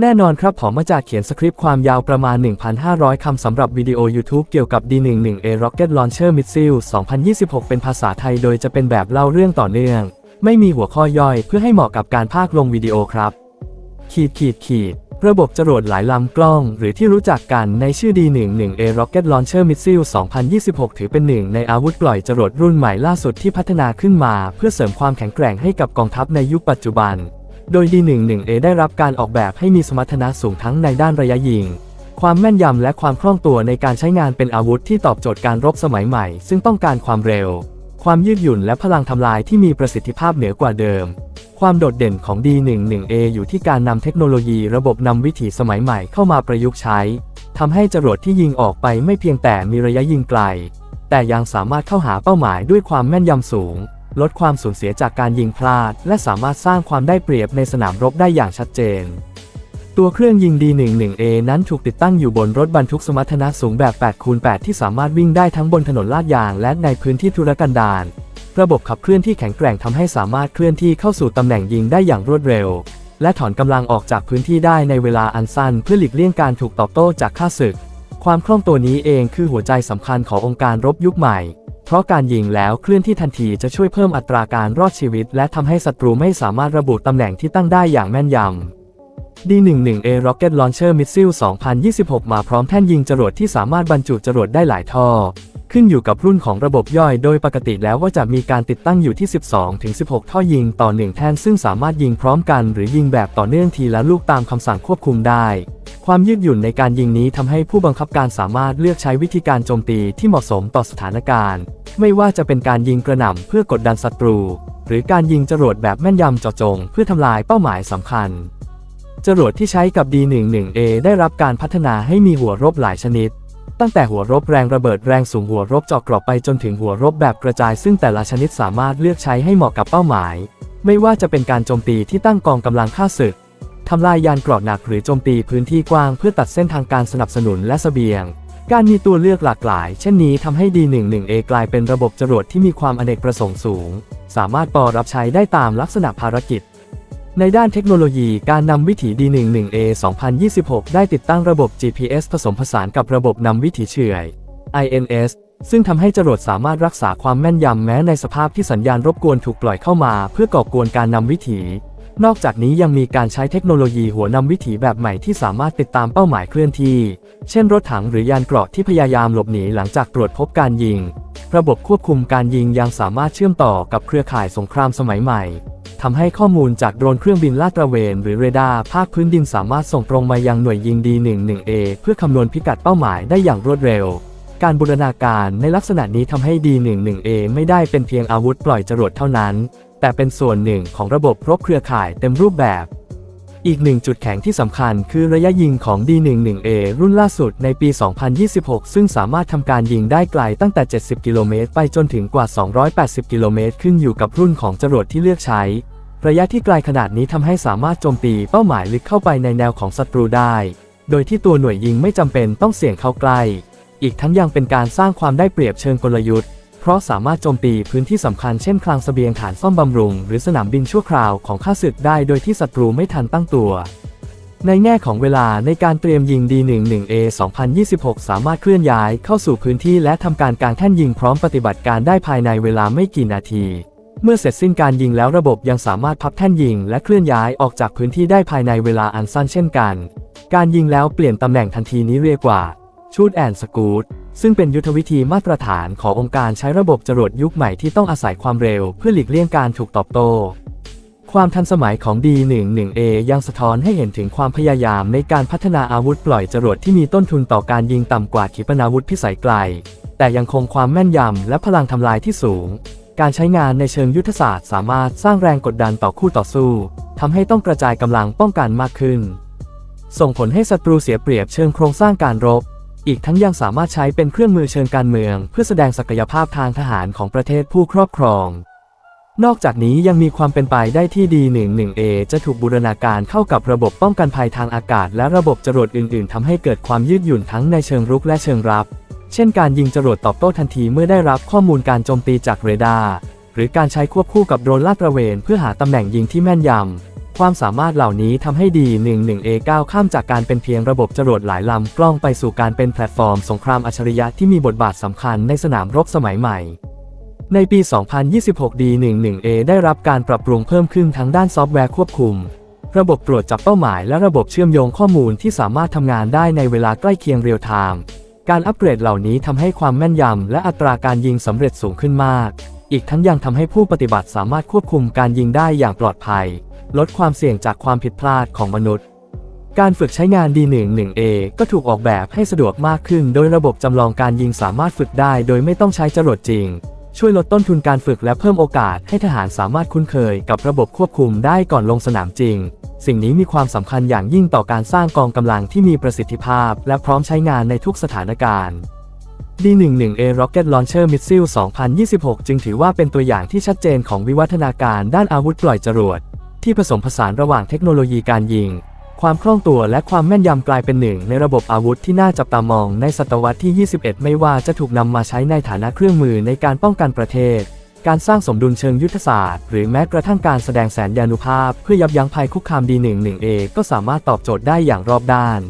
แน่นอนครับผมมาจากเขียนสคริปต์ความยาวประมาณ 1,500 คำสำหรับวิดีโอ YouTube เกี่ยวกับ D11A Rocket Launcher Missile 2026 เป็นภาษาไทยโดยจะเป็นแบบเล่าเรื่องต่อเนื่อง ไม่มีหัวข้อย่อยเพื่อให้เหมาะกับการพากลงวิดีโอครับ ขีดขีดขีดระบบจรวดหลายลำกล้อง หรือที่รู้จักกันในชื่อ D11A Rocket Launcher Missile 2026 ถือเป็นหนึ่งในอาวุธปล่อยจรวดรุ่นใหม่ล่าสุดที่พัฒนาขึ้นมา เพื่อเสริมความแข็งแกร่งให้กับกองทัพในยุคปัจจุบัน โดย D11A ได้รับการออกแบบให้มีสมรรถนะสูงทั้งในด้านระยะยิง ความแม่นยำและความคล่องตัวในการใช้งานเป็นอาวุธที่ตอบโจทย์การรบสมัยใหม่ ซึ่งต้องการความเร็ว ความยืดหยุ่นและพลังทำลายที่มีประสิทธิภาพเหนือกว่าเดิม ความโดดเด่นของ D11A อยู่ที่การนำเทคโนโลยีระบบนำวิถีสมัยใหม่เข้ามาประยุกต์ใช้ทำให้จรวดที่ยิงออกไปไม่เพียงแต่มีระยะยิงไกล แต่ยังสามารถเข้าหาเป้าหมายด้วยความแม่นยำสูง ลดความสูญเสียจากการยิงพลาด และสามารถสร้างความได้เปรียบในสนามรบได้อย่างชัดเจน ตัวเครื่องยิง D11A นั้นถูกติดตั้งอยู่บนรถบรรทุกสมรรถนะสูงแบบ 8 คูณ 8 ที่สามารถวิ่งได้ทั้งบนถนนลาดยางและในพื้นที่ทุรกันดารระบบขับเคลื่อนที่แข็งแกร่งทำให้สามารถเคลื่อนที่เข้าสู่ตำแหน่งยิงได้อย่างรวดเร็ว และถอนกำลังออกจากพื้นที่ได้ในเวลาอันสั้นเพื่อหลีกเลี่ยงการถูกตอบโต้จากข้าศึก ความคล่องตัวนี้เองคือหัวใจสำคัญขององค์การรบยุคใหม่ เพราะการยิงแล้วเคลื่อนที่ทันทีจะช่วยเพิ่มอัตราการรอดชีวิต และทำให้ศัตรูไม่สามารถระบุตำแหน่งที่ตั้งได้อย่างแม่นยำ D11A Rocket Launcher Missile 2026 มาพร้อมแท่นยิงจรวดที่สามารถบรรจุจรวดได้หลายท่อ ขึ้นอยู่กับรุ่นของระบบย่อยโดยปกติแล้วว่าจะมีการติดตั้งอยู่ที่ 12-16 ท่อยิงต่อ 1 แท่นซึ่งสามารถยิงพร้อมกันหรือยิงแบบต่อเนื่องทีละลูกตามคำสั่งควบคุมได้ ความยืดหยุ่นในการยิงนี้ทำให้ผู้บังคับการสามารถเลือกใช้วิธีการโจมตีที่เหมาะสมต่อสถานการณ์ ไม่ว่าจะเป็นการยิงกระหน่ำเพื่อกดดันศัตรู หรือการยิงจรวดแบบแม่นยำเจาะจง เพื่อทำลายเป้าหมายสำคัญจรวดที่ใช้กับ D11A ได้รับการพัฒนาให้มีหัวรบหลายชนิด ตั้งแต่หัวรบแรงระเบิดแรงสูงหัวรบเจาะกรอบไปจนถึงหัวรบแบบกระจาย ซึ่งแต่ละชนิดสามารถเลือกใช้ให้เหมาะกับเป้าหมาย ไม่ว่าจะเป็นการโจมตีที่ตั้งกองกำลังฆ่าศึกทำลายยานเกราะหนักหรือโจมตีพื้นที่กว้างเพื่อตัดเส้นทางการสนับสนุนและเสบียง การมีตัวเลือกหลากหลาย เช่นนี้ทำให้ D11A กลายเป็นระบบจรวดที่มีความอเนกประสงค์สูง สามารถปอรับใช้ได้ตามลักษณะภารกิจ ในด้านเทคโนโลยีการนำวิถี D11A 2026 ได้ติดตั้งระบบ GPS ผสมผสานกับระบบนำวิถีเฉื่อย INS ซึ่งทำให้จรวดสามารถรักษาความแม่นยำแม้ในสภาพที่สัญญาณรบกวนถูกปล่อยเข้ามา เพื่อก่อกวนการนำวิถี นอกจากนี้ยังมีการใช้เทคโนโลยีหัวนำวิถีแบบใหม่ที่สามารถติดตามเป้าหมายเคลื่อนที่ เช่นรถถังหรือยานเกราะที่พยายามหลบหนีหลังจากตรวจพบการยิง ระบบควบคุมการยิงยังสามารถเชื่อมต่อกับเครือข่ายสงครามสมัยใหม่ ทำให้ข้อมูลจากโดรนเครื่องบินลาดตระเวน หรือเรดาร์ภาคพื้นดินสามารถส่งตรงมายังหน่วยยิง D11A เพื่อคำนวณพิกัดเป้าหมายได้อย่างรวดเร็ว การบูรณาการในลักษณะนี้ทำให้ D11A ไม่ได้เป็นเพียงอาวุธปล่อยจรวดเท่านั้น แต่เป็นส่วนหนึ่งของระบบครบเครือข่ายเต็มรูปแบบ อีกหนึ่งจุดแข็งที่สำคัญคือระยะยิงของ D11A รุ่นล่าสุดในปี 2026 ซึ่งสามารถทำการยิงได้ไกลตั้งแต่ 70 กิโลเมตรไปจนถึงกว่า 280 กิโลเมตรขึ้นอยู่กับรุ่นของจรวดที่เลือกใช้ ระยะที่ไกลขนาดนี้ทำให้สามารถโจมตีเป้าหมายลึกเข้าไปในแนวของศัตรูได้ โดยที่ตัวหน่วยยิงไม่จำเป็นต้องเสี่ยงเข้าใกล้ อีกทั้งยังเป็นการสร้างความได้เปรียบเชิงกลยุทธ์ เพราะสามารถโจมตีพื้นที่สำคัญเช่นคลังสเสบียงฐานซ่อมบำรุง หรือสนามบินชั่วคราวของข้าศึกได้โดยที่ศัตรูไม่ทันตั้งตัวในแง่ของเวลาในการเตรียมยิง D11A 2026 สามารถเคลื่อนย้ายเข้าสู่พื้นที่และทำการกางแท่นยิงพร้อมปฏิบัติการได้ภายในเวลาไม่กี่นาที เมื่อเสร็จสิ้นการยิงแล้วระบบยังสามารถพับแท่นยิงและเคลื่อนย้ายออกจากพื้นที่ได้ภายในเวลาอันสั้นเช่นกัน การยิงแล้วเปลี่ยนตำแหน่งทันทีนี้เรียกว่า ชูดแอนสกูด ซึ่งเป็นยุทธวิธีมาตรฐานขององค์การใช้ระบบจรวดยุคใหม่ที่ต้องอาศัยความเร็วเพื่อหลีกเลี่ยงการถูกตอบโต้ ความทันสมัยของ D11A ยังสะท้อนให้เห็นถึงความพยายามในการพัฒนาอาวุธปล่อยจรวดที่มีต้นทุนต่อการยิงต่ำกว่าขีปนาวุธพิสัยไกล แต่ยังคงความแม่นยำและพลังทำลายที่สูง การใช้งานในเชิงยุทธศาสตร์ สามารถสร้างแรงกดดันต่อคู่ต่อสู้ทำให้ต้องกระจายกำลังป้องกันมากขึ้น ส่งผลให้ศัตรูเสียเปรียบเชิงโครงสร้างการรบ อีกทั้งยังสามารถใช้เป็นเครื่องมือเชิงการเมือง เพื่อแสดงศักยภาพทางทหารของประเทศผู้ครอบครอง นอกจากนี้ยังมีความเป็นไปได้ที่ D11A จะถูกบูรณาการเข้ากับระบบป้องกันภัยทางอากาศ และระบบจรวดอื่น ๆทำให้เกิดความยืดหยุ่นทั้งในเชิงรุกและเชิงรับ เช่นการยิงจรวดตอบโต้ทันทีเมื่อได้รับข้อมูลการโจมตีจากเรดาร์หรือการใช้ควบคู่กับโดรนลาดตระเวน เพื่อหาตำแหน่งยิงที่แม่นยำ ความสามารถเหล่านี้ทำให้ D11A ก้าวข้ามจากการเป็นเพียงระบบจรวดหลายลำกล้องไปสู่การเป็นแพลตฟอร์มสงครามอัจฉริยะที่มีบทบาทสำคัญในสนามรบสมัยใหม่ ในปี 2026 D11A ได้รับการปรับปรุงเพิ่มขึ้นทั้งด้านซอฟต์แวร์ควบคุม ระบบตรวจจับเป้าหมายและระบบเชื่อมโยงข้อมูลที่สามารถทำงานได้ในเวลาใกล้เคียงเรียลไทม์การอัปเกรดเหล่านี้ทำให้ความแม่นยำและอัตราการยิงสำเร็จสูงขึ้นมาก อีกทั้งยังทำให้ผู้ปฏิบัติสามารถควบคุมการยิงได้อย่างปลอดภัย ลดความเสี่ยงจากความผิดพลาดของมนุษย์ การฝึกใช้งาน D11A ก็ถูกออกแบบให้สะดวกมากขึ้น โดยระบบจำลองการยิงสามารถฝึกได้ โดยไม่ต้องใช้จรวดจริง ช่วยลดต้นทุนการฝึกและเพิ่มโอกาสให้ทหารสามารถคุ้นเคยกับระบบควบคุมได้ก่อนลงสนามจริง สิ่งนี้มีความสำคัญอย่างยิ่งต่อการสร้างกองกำลังที่มีประสิทธิภาพ และพร้อมใช้งานในทุกสถานการณ์ D11A Rocket Launcher Missile 2026 จึงถือว่าเป็นตัวอย่างที่ชัดเจนของวิวัฒนาการด้านอาวุธปล่อยจรวด ที่ผสมผสานระหว่างเทคโนโลยีการยิง ความคล่องตัวและความแม่นยำกลายเป็นหนึ่งในระบบอาวุธที่น่าจับตามองในศตวรรษที่ 21 ไม่ว่าจะถูกนำมาใช้ในฐานะเครื่องมือในการป้องกันประเทศ การสร้างสมดุลเชิงยุทธศาสตร์ หรือแม้กระทั่งการแสดงแสนยานุภาพ เพื่อยับยั้งภัยคุกคาม D11A ก็สามารถตอบโจทย์ได้อย่างรอบด้าน